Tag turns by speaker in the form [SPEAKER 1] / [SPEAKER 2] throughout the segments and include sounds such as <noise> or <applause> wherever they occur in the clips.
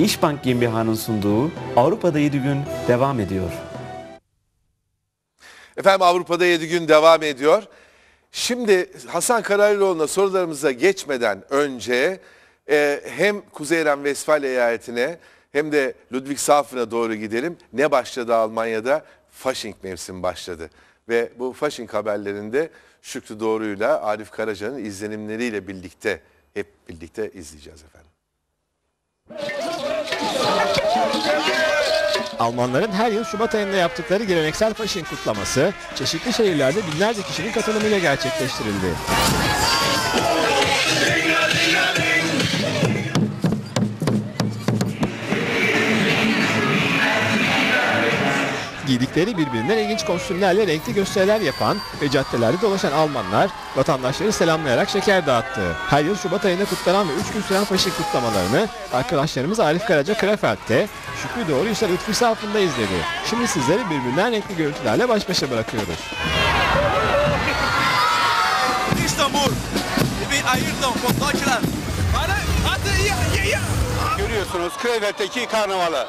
[SPEAKER 1] İşbank GmbH'nın sunduğu Avrupa'da 7 gün devam ediyor.
[SPEAKER 2] Efendim Avrupa'da 7 gün devam ediyor. Şimdi Hasan Karaylıoğlu'na sorularımıza geçmeden önce e, hem Kuzey Ren-Vesfalya eyaletine hem de Ludwigshafen'a doğru gidelim. Ne başladı Almanya'da? Fasching mevsimi başladı. Ve bu Fasching haberlerinde Şükrü Doğru'yla Arif Karaca'nın izlenimleriyle birlikte hep birlikte izleyeceğiz efendim.
[SPEAKER 3] Almanların her yıl Şubat ayında yaptıkları geleneksel Fasching kutlaması çeşitli şehirlerde binlerce kişinin katılımıyla gerçekleştirildi. Giydikleri birbirinden ilginç kostümlerle renkli gösteriler yapan ve caddelerde dolaşan Almanlar vatandaşları selamlayarak şeker dağıttı. Her yıl Şubat ayında kutlanan ve 3 gün süren Fasching kutlamalarını arkadaşlarımız Arif Karaca Krefeld'de, Şükrü Doğru ise Lütfi Safın'da izledi. Şimdi sizleri birbirinden renkli görüntülerle baş başa bırakıyoruz.
[SPEAKER 4] İstanbul bir von Deutschland. Bana hadi ya ya ya.
[SPEAKER 5] Görüyorsunuz Krefeld'deki karnavalı.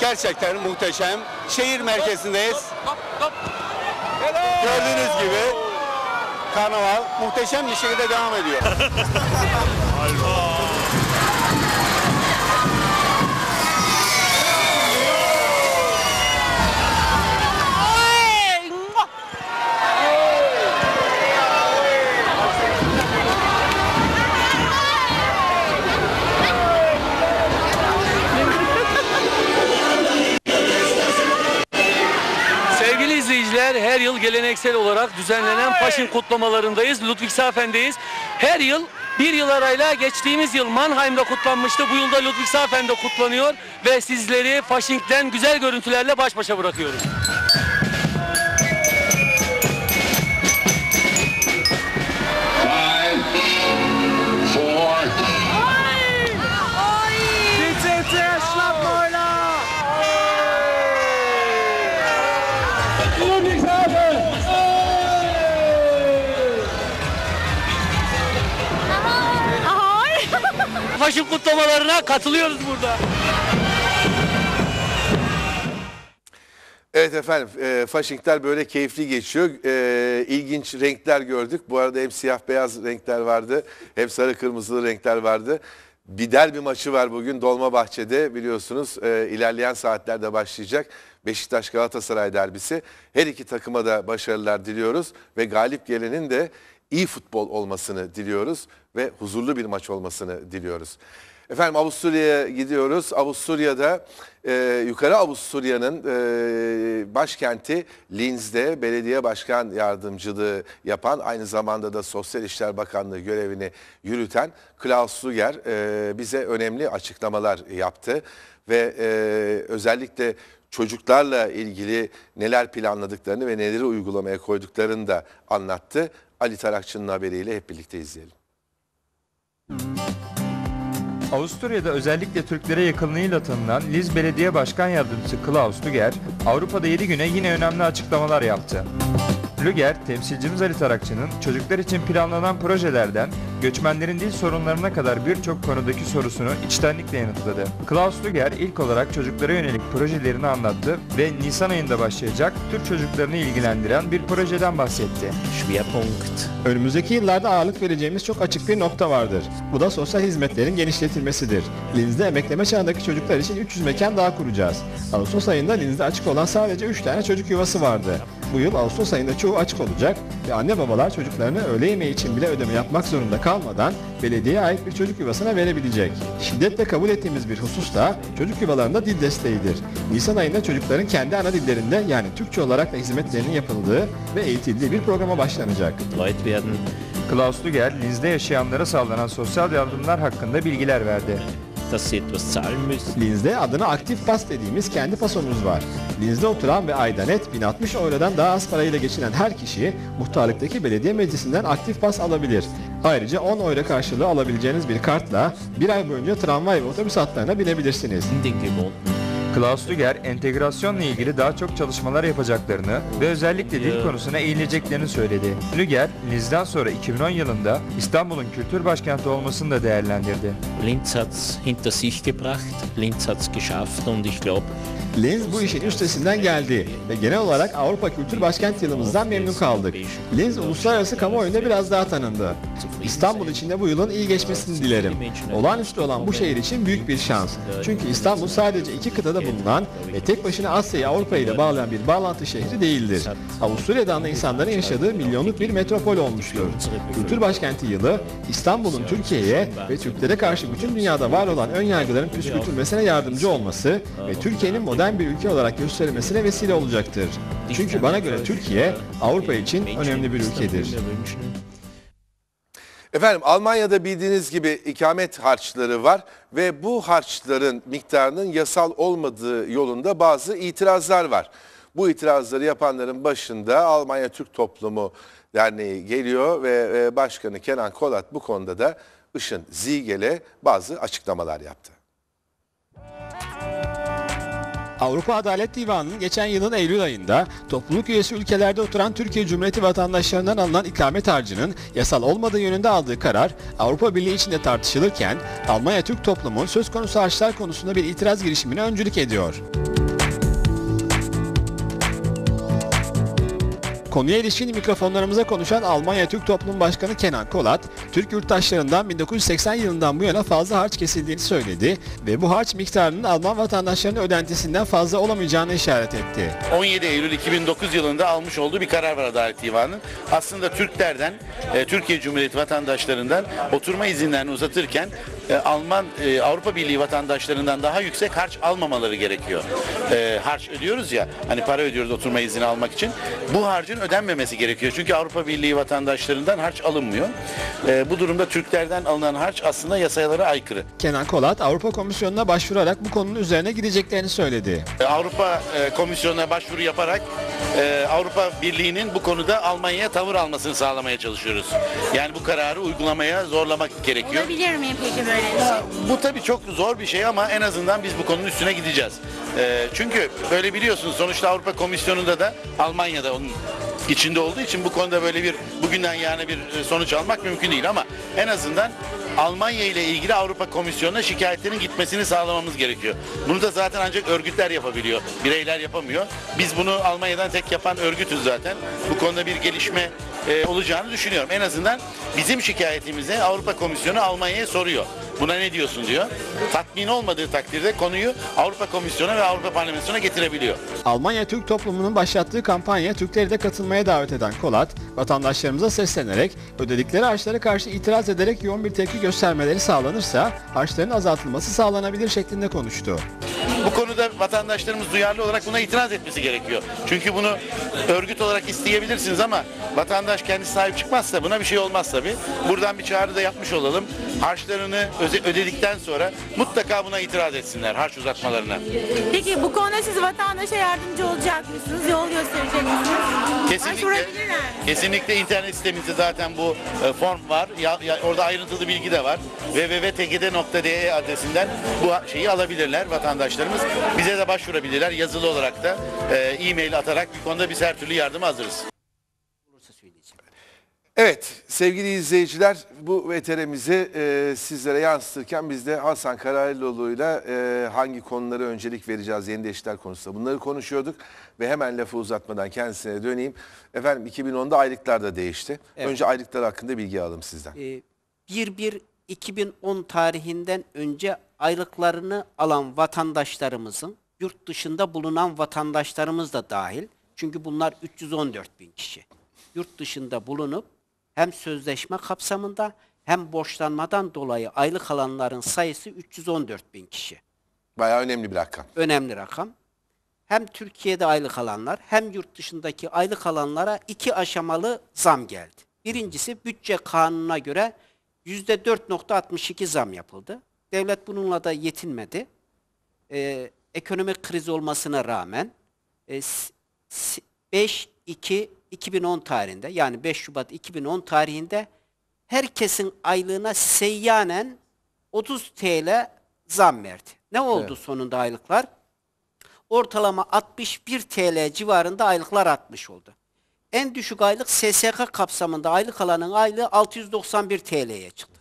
[SPEAKER 5] Gerçekten muhteşem. Şehir merkezindeyiz. Gördüğünüz gibi karnaval muhteşem bir şekilde devam ediyor. <laughs>
[SPEAKER 6] İzleyiciler her yıl geleneksel olarak düzenlenen Fasching kutlamalarındayız. Ludwigshafen'deyiz. Her yıl bir yıl arayla geçtiğimiz yıl Mannheim'da kutlanmıştı. Bu yılda Ludwigshafen'de kutlanıyor ve sizleri Fasching'den güzel görüntülerle baş başa bırakıyoruz. Fasching kutlamalarına katılıyoruz burada.
[SPEAKER 2] Evet efendim, e, Faschingler böyle keyifli geçiyor. E, ilginç renkler gördük. Bu arada hem siyah beyaz renkler vardı, hem sarı kırmızılı renkler vardı. Bir derbi maçı var bugün Dolmabahçe'de biliyorsunuz e, ilerleyen saatlerde başlayacak Beşiktaş Galatasaray derbisi. Her iki takıma da başarılar diliyoruz ve galip gelenin de iyi futbol olmasını diliyoruz ve huzurlu bir maç olmasını diliyoruz. Efendim Avusturya'ya gidiyoruz. Avusturya'da e, Yukarı Avusturya'nın e, başkenti Linz'de belediye başkan yardımcılığı yapan aynı zamanda da Sosyal İşler Bakanlığı görevini yürüten Klaus Luger e, bize önemli açıklamalar yaptı ve e, özellikle çocuklarla ilgili neler planladıklarını ve neleri uygulamaya koyduklarını da anlattı. Ali Tarakçı'nın haberiyle hep birlikte izleyelim.
[SPEAKER 7] Avusturya'da özellikle Türklere yakınlığıyla tanınan Liz Belediye Başkan Yardımcısı Klaus Lüger, Avrupa'da 7 güne yine önemli açıklamalar yaptı. Lüger, temsilcimiz Ali Tarakçı'nın çocuklar için planlanan projelerden göçmenlerin dil sorunlarına kadar birçok konudaki sorusunu içtenlikle yanıtladı. Klaus Lüger ilk olarak çocuklara yönelik projelerini anlattı ve Nisan ayında başlayacak Türk çocuklarını ilgilendiren bir projeden bahsetti.
[SPEAKER 3] Önümüzdeki yıllarda ağırlık vereceğimiz çok açık bir nokta vardır. Bu da sosyal hizmetlerin genişletilmesidir. Linz'de emekleme çağındaki çocuklar için 300 mekan daha kuracağız. Ağustos ayında Linz'de açık olan sadece 3 tane çocuk yuvası vardı. Bu yıl Ağustos ayında çoğu açık olacak ve anne babalar çocuklarını öğle yemeği için bile ödeme yapmak zorunda kalmadan belediyeye ait bir çocuk yuvasına verebilecek. Şiddetle kabul ettiğimiz bir husus da çocuk yuvalarında dil desteğidir. Nisan ayında çocukların kendi ana dillerinde yani Türkçe olarak da hizmetlerinin yapıldığı ve eğitildiği bir programa başlanacak.
[SPEAKER 7] Klaus Lüger, Linz'de yaşayanlara sağlanan sosyal yardımlar hakkında bilgiler verdi.
[SPEAKER 8] Dass sie etwas zahlen müssen.
[SPEAKER 3] Linz'de adına aktif pas dediğimiz kendi pasomuz var. Linz'de oturan ve ayda net 1060 eurodan daha az parayla geçinen her kişi muhtarlıktaki belediye meclisinden aktif pas alabilir. Ayrıca 10 euro karşılığı alabileceğiniz bir kartla bir ay boyunca tramvay ve otobüs hatlarına binebilirsiniz.
[SPEAKER 8] Gewohnten
[SPEAKER 7] Klaus Lüger, entegrasyonla ilgili daha çok çalışmalar yapacaklarını ve özellikle dil konusuna eğileceklerini söyledi. Lüger, Linz'den sonra 2010 yılında İstanbul'un kültür başkenti olmasını da değerlendirdi.
[SPEAKER 8] Linz hat hinter sich gebracht, Linz hat es geschafft und ich glaube,
[SPEAKER 3] Linz bu işin üstesinden geldi ve genel olarak Avrupa Kültür Başkent yılımızdan memnun kaldık. Linz uluslararası kamuoyunda biraz daha tanındı. İstanbul için de bu yılın iyi geçmesini dilerim. Olağanüstü olan bu şehir için büyük bir şans. Çünkü İstanbul sadece iki kıtada bulunan ve tek başına Asya'yı Avrupa ile bağlayan bir bağlantı şehri değildir. Avusturya'dan da insanların yaşadığı milyonluk bir metropol olmuştur. Kültür Başkenti yılı İstanbul'un Türkiye'ye ve Türklere karşı bütün dünyada var olan ön yargıların püskürtülmesine yardımcı olması ve Türkiye'nin modern bir ülke olarak gösterilmesine vesile olacaktır. Çünkü bana göre Türkiye Avrupa için önemli bir ülkedir.
[SPEAKER 2] Efendim Almanya'da bildiğiniz gibi ikamet harçları var ve bu harçların miktarının yasal olmadığı yolunda bazı itirazlar var. Bu itirazları yapanların başında Almanya Türk Toplumu Derneği geliyor ve e, Başkanı Kenan Kolat bu konuda da Işın Ziegel'e bazı açıklamalar yaptı.
[SPEAKER 3] Avrupa Adalet Divanı'nın geçen yılın Eylül ayında topluluk üyesi ülkelerde oturan Türkiye Cumhuriyeti vatandaşlarından alınan ikamet harcının yasal olmadığı yönünde aldığı karar Avrupa Birliği içinde tartışılırken Almanya Türk toplumu söz konusu harçlar konusunda bir itiraz girişimine öncülük ediyor. Konuya ilişkin mikrofonlarımıza konuşan Almanya Türk Toplum Başkanı Kenan Kolat, Türk yurttaşlarından 1980 yılından bu yana fazla harç kesildiğini söyledi ve bu harç miktarının Alman vatandaşlarının ödentisinden fazla olamayacağını işaret etti.
[SPEAKER 9] 17 Eylül 2009 yılında almış olduğu bir karar var Adalet Divanı'nın. Aslında Türklerden, e, Türkiye Cumhuriyeti vatandaşlarından oturma izinlerini uzatırken e, Alman, e, Avrupa Birliği vatandaşlarından daha yüksek harç almamaları gerekiyor. E, harç ödüyoruz ya, hani para ödüyoruz oturma izni almak için. Bu harcın ödenmemesi gerekiyor. Çünkü Avrupa Birliği vatandaşlarından harç alınmıyor. E, bu durumda Türklerden alınan harç aslında yasalara aykırı.
[SPEAKER 3] Kenan Kolat, Avrupa Komisyonu'na başvurarak bu konunun üzerine gideceklerini söyledi.
[SPEAKER 9] E, Avrupa e, Komisyonu'na başvuru yaparak e, Avrupa Birliği'nin bu konuda Almanya'ya tavır almasını sağlamaya çalışıyoruz. Yani bu kararı uygulamaya zorlamak gerekiyor.
[SPEAKER 10] Olabilir miyim peki böyle şey?
[SPEAKER 9] Bu tabii çok zor bir şey ama en azından biz bu konunun üstüne gideceğiz. E, çünkü böyle biliyorsunuz sonuçta Avrupa Komisyonu'nda da Almanya'da onun içinde olduğu için bu konuda böyle bir bugünden yarına bir e, sonuç almak mümkün değil ama en azından Almanya ile ilgili Avrupa Komisyonu'na şikayetlerin gitmesini sağlamamız gerekiyor. Bunu da zaten ancak örgütler yapabiliyor. Bireyler yapamıyor. Biz bunu Almanya'dan tek yapan örgütüz zaten. Bu konuda bir gelişme e, olacağını düşünüyorum. En azından bizim şikayetimizi Avrupa Komisyonu Almanya'ya soruyor. Buna ne diyorsun diyor. Tatmin olmadığı takdirde konuyu Avrupa Komisyonu ve Avrupa Parlamentosu'na getirebiliyor.
[SPEAKER 3] Almanya Türk toplumunun başlattığı kampanyaya Türkleri de katılmaya davet eden Kolat, vatandaşlarımıza seslenerek ödedikleri harçlara karşı itiraz ederek yoğun bir tepki göstermeleri sağlanırsa harçların azaltılması sağlanabilir şeklinde konuştu.
[SPEAKER 9] Bu konuda vatandaşlarımız duyarlı olarak buna itiraz etmesi gerekiyor. Çünkü bunu örgüt olarak isteyebilirsiniz ama vatandaş kendi sahip çıkmazsa buna bir şey olmaz tabii. Buradan bir çağrı da yapmış olalım. Harçlarını ödedikten sonra mutlaka buna itiraz etsinler harç uzatmalarına.
[SPEAKER 10] Peki bu konuda siz vatandaşa yardımcı olacak mısınız? Yol gösterecek misiniz?
[SPEAKER 9] Kesinlikle, kesinlikle internet sitemizde zaten bu e, form var. Ya, ya- orada ayrıntılı bilgi de var. www.tgd.de adresinden bu şeyi alabilirler vatandaşlarımız. Bize de başvurabilirler yazılı olarak da e, e-mail atarak bir konuda biz her türlü yardıma hazırız.
[SPEAKER 2] Evet sevgili izleyiciler bu veterimizi e, sizlere yansıtırken biz de Hasan Karaylıoğlu'yla e, hangi konulara öncelik vereceğiz yeni değişiklikler konusunda bunları konuşuyorduk. Ve hemen lafı uzatmadan kendisine döneyim. Efendim 2010'da aylıklar da değişti.
[SPEAKER 11] Evet.
[SPEAKER 2] Önce aylıklar hakkında bilgi alalım sizden.
[SPEAKER 11] Ee, 1-1-2010 tarihinden önce aylıklarını alan vatandaşlarımızın yurt dışında bulunan vatandaşlarımız da dahil. Çünkü bunlar 314 bin kişi. Yurt dışında bulunup hem sözleşme kapsamında hem borçlanmadan dolayı aylık alanların sayısı 314 bin kişi.
[SPEAKER 2] Bayağı önemli bir rakam.
[SPEAKER 11] Önemli rakam. Hem Türkiye'de aylık alanlar hem yurt dışındaki aylık alanlara iki aşamalı zam geldi. Birincisi bütçe kanununa göre %4.62 zam yapıldı. Devlet bununla da yetinmedi. Ee, ekonomik kriz olmasına rağmen e, 5, 2, 2010 tarihinde yani 5 Şubat 2010 tarihinde herkesin aylığına seyyanen 30 TL zam verdi. Ne oldu
[SPEAKER 2] evet.
[SPEAKER 11] sonunda aylıklar? Ortalama 61 TL civarında aylıklar artmış oldu. En düşük aylık SSK kapsamında aylık alanın aylığı 691 TL'ye çıktı.